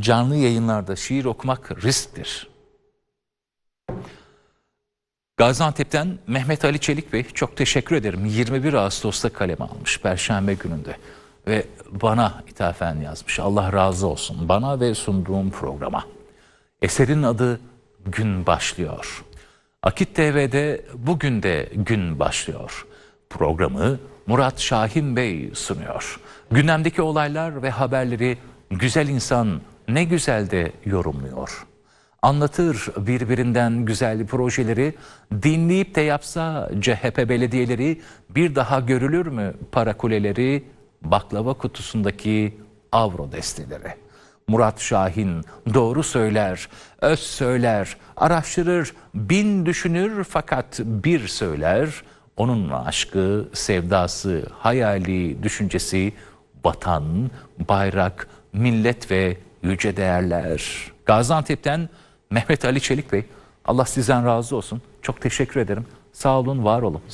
canlı yayınlarda şiir okumak risktir. Gaziantep'ten Mehmet Ali Çelik Bey çok teşekkür ederim. 21 Ağustos'ta kaleme almış Perşembe gününde ve bana ithafen yazmış. Allah razı olsun bana ve sunduğum programa. Eserin adı Gün Başlıyor. Akit TV'de bugün de gün başlıyor. Programı Murat Şahin Bey sunuyor. Gündemdeki olaylar ve haberleri güzel insan ne güzel de yorumluyor. Anlatır birbirinden güzel projeleri, dinleyip de yapsa CHP belediyeleri bir daha görülür mü para kuleleri, baklava kutusundaki avro desteleri. Murat Şahin doğru söyler, öz söyler, araştırır, bin düşünür fakat bir söyler. Onun aşkı, sevdası, hayali, düşüncesi vatan, bayrak, millet ve yüce değerler. Gaziantep'ten Mehmet Ali Çelik Bey, Allah sizden razı olsun. Çok teşekkür ederim. Sağ olun, var olun.